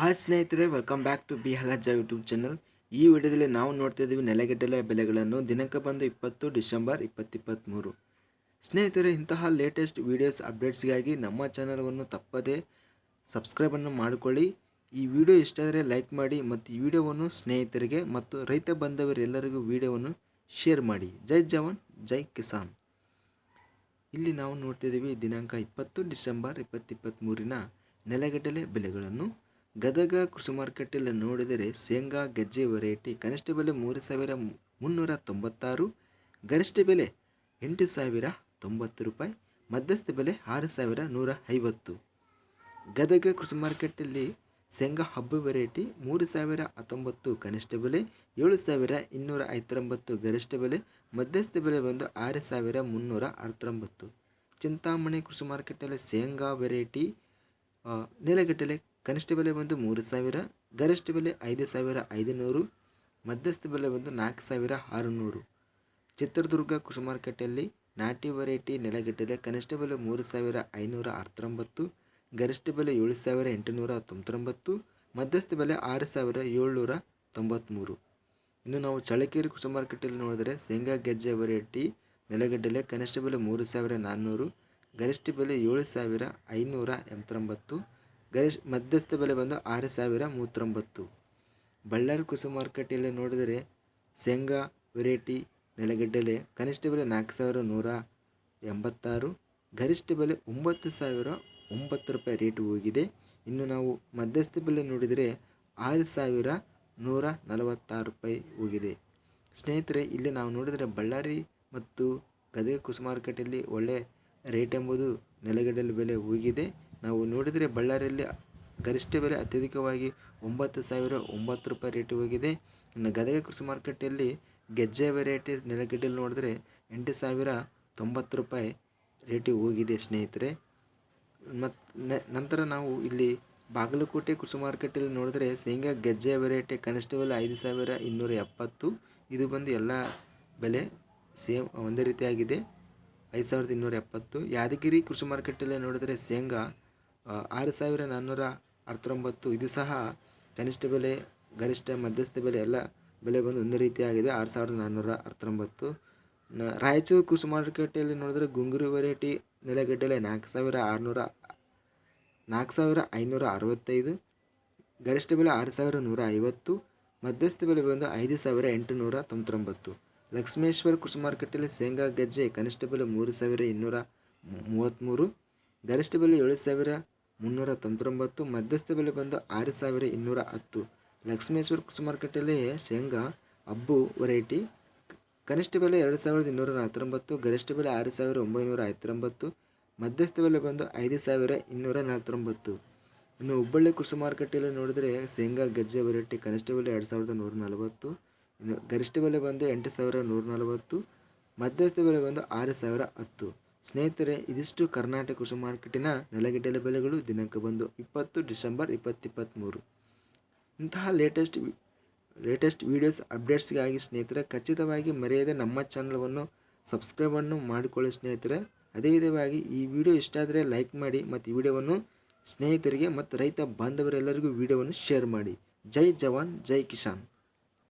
Hi ಸ್ನೇಹಿತರೆ welcome back to B ಹಲಜ YouTube channel ಈ ವಿಡಿಯೋದಲ್ಲಿ ನಾವು ನೋಡ್ತಾ ಇದ್ದೀವಿ ನೆಲಗಡಲೆ ಬೆಲೆಗಳನ್ನು ದಿನಾಂಕ ಬಂದು ಇಪ್ಪತ್ತು ಡಿಸೆಂಬರ್ ಇಪ್ಪತ್ತಿಪ್ಪತ್ತ್ಮೂರು ಸ್ನೇಹಿತರೆ, ಇಂತಹ ಲೇಟೆಸ್ಟ್ ವೀಡಿಯೋಸ್ ಅಪ್ಡೇಟ್ಸ್ಗಾಗಿ ನಮ್ಮ ಚಾನಲನ್ನು ತಪ್ಪದೇ ಸಬ್ಸ್ಕ್ರೈಬನ್ನು ಮಾಡಿಕೊಳ್ಳಿ. ಈ ವಿಡಿಯೋ ಇಷ್ಟ ಆದರೆ ಲೈಕ್ ಮಾಡಿ ಮತ್ತು ಈ ವಿಡಿಯೋವನ್ನು ಸ್ನೇಹಿತರಿಗೆ ಮತ್ತು ರೈತ ಬಂಧವರೆಲ್ಲರಿಗೂ ವಿಡಿಯೋವನ್ನು ಶೇರ್ ಮಾಡಿ. ಜೈ ಜವಾನ್, ಜೈ ಕಿಸಾನ್. ಇಲ್ಲಿ ನಾವು ನೋಡ್ತಿದ್ದೀವಿ ದಿನಾಂಕ ಇಪ್ಪತ್ತು ಡಿಸೆಂಬರ್ ಇಪ್ಪತ್ತಿಪ್ಪತ್ತ್ಮೂರಿನ ನೆಲಗಡಲೆ ಬೆಲೆಗಳನ್ನು. ಗದಗ ಕೃಷಿ ಮಾರ್ಕೆಟಲ್ಲಿ ನೋಡಿದರೆ ಶೇಂಗಾ ಗೆಜ್ಜೆ ವೆರೈಟಿ ಕನಿಷ್ಠ ಬೆಲೆ ಮೂರು ಸಾವಿರ ಮುನ್ನೂರ ತೊಂಬತ್ತಾರು, ಗರಿಷ್ಠ ಬೆಲೆ ಎಂಟು ಸಾವಿರ ತೊಂಬತ್ತು ರೂಪಾಯಿ, ಮಧ್ಯಸ್ಥ ಬೆಲೆ ಆರು ಸಾವಿರ ನೂರ ಐವತ್ತು. ಗದಗ ಕೃಷಿ ಮಾರ್ಕೆಟಲ್ಲಿ ಶೇಂಗಾ ಹಬ್ಬ ವೆರೈಟಿ ಮೂರು ಸಾವಿರ ಹತ್ತೊಂಬತ್ತು, ಕನಿಷ್ಠ ಬೆಲೆ ಏಳು ಸಾವಿರ ಇನ್ನೂರ ಐವತ್ತೊಂಬತ್ತು, ಗರಿಷ್ಠ ಬೆಲೆ ಮಧ್ಯಸ್ಥ ಬೆಲೆ ಬಂದು ಆರು ಸಾವಿರ ಮುನ್ನೂರ ಅರವತ್ತೊಂಬತ್ತು. ಚಿಂತಾಮಣಿ ಕೃಷಿ ಮಾರುಕಟ್ಟೆಯಲ್ಲಿ ಶೇಂಗಾ ವೆರೈಟಿ ನೆಲಗಟ್ಟಲೆ ಕನಿಷ್ಠ ಬೆಲೆ ಬಂದು ಮೂರು ಸಾವಿರ, ಗರಿಷ್ಠ ಬೆಲೆ ಐದು ಸಾವಿರ ಐದುನೂರು, ಮಧ್ಯಸ್ಥ ಬೆಲೆ ಬಂದು ನಾಲ್ಕು ಸಾವಿರ ಆರುನೂರು. ಚಿತ್ರದುರ್ಗ ಕೃಷಿ ಮಾರ್ಕೆಟಲ್ಲಿ ನಾಟಿ ವೆರೈಟಿ ನೆಲಗಟ್ಟಲೆ ಕನಿಷ್ಠ ಬೆಲೆ ಮೂರು ಸಾವಿರ ಐನೂರ ಅರವತ್ತೊಂಬತ್ತು, ಗರಿಷ್ಠ ಬೆಲೆ ಏಳು ಸಾವಿರ ಎಂಟುನೂರ ತೊಂಬತ್ತೊಂಬತ್ತು, ಮಧ್ಯಸ್ಥ ಬೆಲೆ ಆರು ಸಾವಿರ ಏಳ್ನೂರ ತೊಂಬತ್ತ್ಮೂರು ಇನ್ನು ನಾವು ಚಳಕೇರಿ ಕೃಷಿ ಮಾರ್ಕೆಟಲ್ಲಿ ನೋಡಿದರೆ ಶೇಂಗಾ ಗೆಜ್ಜೆ ವೆರೈಟಿ ನೆಲಗಡ್ಡೆಲೆ ಕನಿಷ್ಠ ಬೆಲೆ ಮೂರು ಸಾವಿರ ನಾನ್ನೂರು, ಗರಿಷ್ಠ ಬೆಲೆ ಏಳು ಸಾವಿರ ಐನೂರ ಎಂಬತ್ತೊಂಬತ್ತು ಗರಿಷ್ಠ ಮಧ್ಯಸ್ಥ ಬೆಲೆ ಬಂದು ಆರು ಸಾವಿರ ಮೂವತ್ತೊಂಬತ್ತು. ಬಳ್ಳಾರಿ ಕೃಷಿ ಮಾರುಕಟ್ಟೆಯಲ್ಲಿ ನೋಡಿದರೆ ಶೇಂಗಾ ವೆರೈಟಿ ನೆಲಗಡ್ಡೆಲೆ ಕನಿಷ್ಠ ಬೆಲೆ ನಾಲ್ಕು ಸಾವಿರ ನೂರ ಎಂಬತ್ತಾರು. ಗರಿಷ್ಠ ಬೆಲೆ ಒಂಬತ್ತು ಸಾವಿರ ಒಂಬತ್ತು ರೂಪಾಯಿ ರೇಟ್ ಹೋಗಿದೆ. ಇನ್ನು ನಾವು ಮಧ್ಯಸ್ಥ ಬೆಲೆ ನೋಡಿದರೆ ಆರು ಸಾವಿರ ನೂರ ನಲವತ್ತಾರು ರೂಪಾಯಿ ಹೋಗಿದೆ. ಸ್ನೇಹಿತರೆ, ಇಲ್ಲಿ ನಾವು ನೋಡಿದರೆ ಬಳ್ಳಾರಿ ಮತ್ತು ಗದಗ ಕೃಷಿ ಮಾರುಕಟ್ಟೆಯಲ್ಲಿ ಒಳ್ಳೆ ರೇಟ್ ಎಂಬುದು ನೆಲಗಡಲೆ ಬೆಲೆ ಹೋಗಿದೆ. ನಾವು ನೋಡಿದರೆ ಬಳ್ಳಾರಿಯಲ್ಲಿ ಗರಿಷ್ಠ ಬೆಲೆ ಅತ್ಯಧಿಕವಾಗಿ ಒಂಬತ್ತು ಸಾವಿರ ಒಂಬತ್ತು ರೂಪಾಯಿ ರೇಟ್ ಹೋಗಿದೆ. ಇನ್ನು ಗದಗ ಕೃಷಿ ಮಾರ್ಕೆಟಲ್ಲಿ ಗೆಜ್ಜೆ ವೆರೈಟಿ ನೆಲಗಡ್ಡೆಯಲ್ಲಿ ನೋಡಿದ್ರೆ ಎಂಟು ಸಾವಿರ ತೊಂಬತ್ತು ರೂಪಾಯಿ ರೇಟಿಗೆ ಹೋಗಿದೆ ಸ್ನೇಹಿತರೆ. ಮತ್ತು ನಂತರ ನಾವು ಇಲ್ಲಿ ಬಾಗಲಕೋಟೆ ಕೃಷಿ ಮಾರ್ಕೆಟಲ್ಲಿ ನೋಡಿದ್ರೆ ಶೇಂಗಾ ಗೆಜ್ಜೆ ವೆರೈಟಿ ಕನಿಷ್ಠ ಬೆಲೆ ಐದು ಸಾವಿರ ಇನ್ನೂರ ಎಪ್ಪತ್ತು. ಇದು ಬಂದು ಎಲ್ಲ ಬೆಲೆ ಸೇಮ್, ಒಂದೇ ರೀತಿಯಾಗಿದೆ. ಐದು ಸಾವಿರದ ಇನ್ನೂರ ಎಪ್ಪತ್ತು. ಯಾದಗಿರಿ ಕೃಷಿ ಮಾರ್ಕೆಟಲ್ಲೇ ನೋಡಿದರೆ ಶೇಂಗಾ ಆರು ಸಾವಿರ ನಾನ್ನೂರ ಅರವತ್ತೊಂಬತ್ತು. ಇದು ಸಹ ಕನಿಷ್ಠ ಬೆಲೆ, ಗರಿಷ್ಠ ಮಧ್ಯಸ್ಥ ಬೆಲೆ ಎಲ್ಲ ಬೆಲೆ ಬಂದು ಒಂದೇ ರೀತಿಯಾಗಿದೆ. ಆರು ಸಾವಿರದ ನಾನ್ನೂರ ಅರವತ್ತೊಂಬತ್ತು. ನ- ರಾಯಚೂರು ಕೃಷಿ ಮಾರುಕಟ್ಟೆಯಲ್ಲಿ ನೋಡಿದ್ರೆ ಗುಂಗುರು ವೆರೈಟಿ ನೆಲಗಡ್ಡೆಲೆ ನಾಲ್ಕು ಸಾವಿರ ಆರುನೂರ, ನಾಲ್ಕು ಸಾವಿರ ಐನೂರ ಅರವತ್ತೈದು. ಗರಿಷ್ಠ ಬೆಲೆ ಆರು ಸಾವಿರ ನೂರ ಐವತ್ತು. ಮಧ್ಯಸ್ಥ ಬೆಲೆ ಬಂದು ಐದು ಸಾವಿರ ಎಂಟುನೂರ ತೊಂಬತ್ತೊಂಬತ್ತು. ಲಕ್ಷ್ಮೇಶ್ವರ ಕೃಷಿ ಮಾರುಕಟ್ಟೆಯಲ್ಲಿ ಶೇಂಗಾ, ಗೆಜ್ಜೆ ಕನಿಷ್ಠ ಬೆಲೆ ಮೂರು ಸಾವಿರ ಇನ್ನೂರ ಮೂವತ್ತ್ಮೂರು. ಗರಿಷ್ಠ ಬೆಲೆ ಏಳು ಸಾವಿರ ಮುನ್ನೂರ ತೊಂಬತ್ತೊಂಬತ್ತು ಮಧ್ಯಸ್ಥ ಬೆಲೆ ಬಂದು ಆರು ಸಾವಿರ ಇನ್ನೂರ ಹತ್ತು. ಲಕ್ಷ್ಮೇಶ್ವರ ಕೃಷಿ ಮಾರುಕಟ್ಟೆಯಲ್ಲಿ ಶೇಂಗಾ, ಅಬ್ಬು ವೆರೈಟಿ ಕನಿಷ್ಠ ಬೆಲೆ ಎರಡು ಸಾವಿರದ ಇನ್ನೂರ ನಲವತ್ತೊಂಬತ್ತು, ಗರಿಷ್ಠ ಬೆಲೆ ಆರು ಸಾವಿರ ಒಂಬೈನೂರ ಐವತ್ತೊಂಬತ್ತು, ಮಧ್ಯಸ್ಥ ಬೆಲೆ ಬಂದು ಐದು ಸಾವಿರ ಇನ್ನೂರ ನಲವತ್ತೊಂಬತ್ತು. ಇನ್ನು ಹುಬ್ಬಳ್ಳಿ ಕೃಷಿ ಮಾರುಕಟ್ಟೆಯಲ್ಲಿ ನೋಡಿದರೆ ಶೇಂಗಾ ಗಜ್ಜೆ ವೆರೈಟಿ ಕನಿಷ್ಠ ಬೆಲೆ ಎರಡು ಸಾವಿರದ ನೂರ ನಲವತ್ತು, ಇನ್ನು ಗರಿಷ್ಠ ಬೆಲೆ ಬಂದು ಎಂಟು ಸಾವಿರ ನೂರ ನಲವತ್ತು, ಮಧ್ಯಸ್ಥ ಬೆಲೆ ಬಂದು ಆರು ಸಾವಿರ ಹತ್ತು. ಸ್ನೇಹಿತರೆ, ಇದಿಷ್ಟು ಕರ್ನಾಟಕ ಕೃಷಿ ಮಾರ್ಕೆಟಿನ ನೆಲಗಡಲೆ ಬೆಲೆಗಳು ದಿನಾಂಕ ಬಂದು ಇಪ್ಪತ್ತು ಡಿಸೆಂಬರ್ ಇಪ್ಪತ್ತಿಪ್ಪತ್ತ್ಮೂರು ಇಂತಹ ಲೇಟೆಸ್ಟ್ ಲೇಟೆಸ್ಟ್ ವೀಡಿಯೋಸ್ ಅಪ್ಡೇಟ್ಸ್ಗಾಗಿ ಸ್ನೇಹಿತರೆ, ಖಚಿತವಾಗಿ ಮರೆಯದೆ ನಮ್ಮ ಚಾನಲವನ್ನು ಸಬ್ಸ್ಕ್ರೈಬನ್ನು ಮಾಡಿಕೊಳ್ಳಿ ಸ್ನೇಹಿತರೆ. ಅದೇ ವಿಧವಾಗಿ ಈ ವಿಡಿಯೋ ಇಷ್ಟ ಆದರೆ ಲೈಕ್ ಮಾಡಿ ಮತ್ತು ಈ ವಿಡಿಯೋವನ್ನು ಸ್ನೇಹಿತರಿಗೆ ಮತ್ತು ರೈತ ಬಾಂಧವರೆಲ್ಲರಿಗೂ ವಿಡಿಯೋವನ್ನು ಶೇರ್ ಮಾಡಿ. ಜೈ ಜವಾನ್, ಜೈ ಕಿಸಾನ್.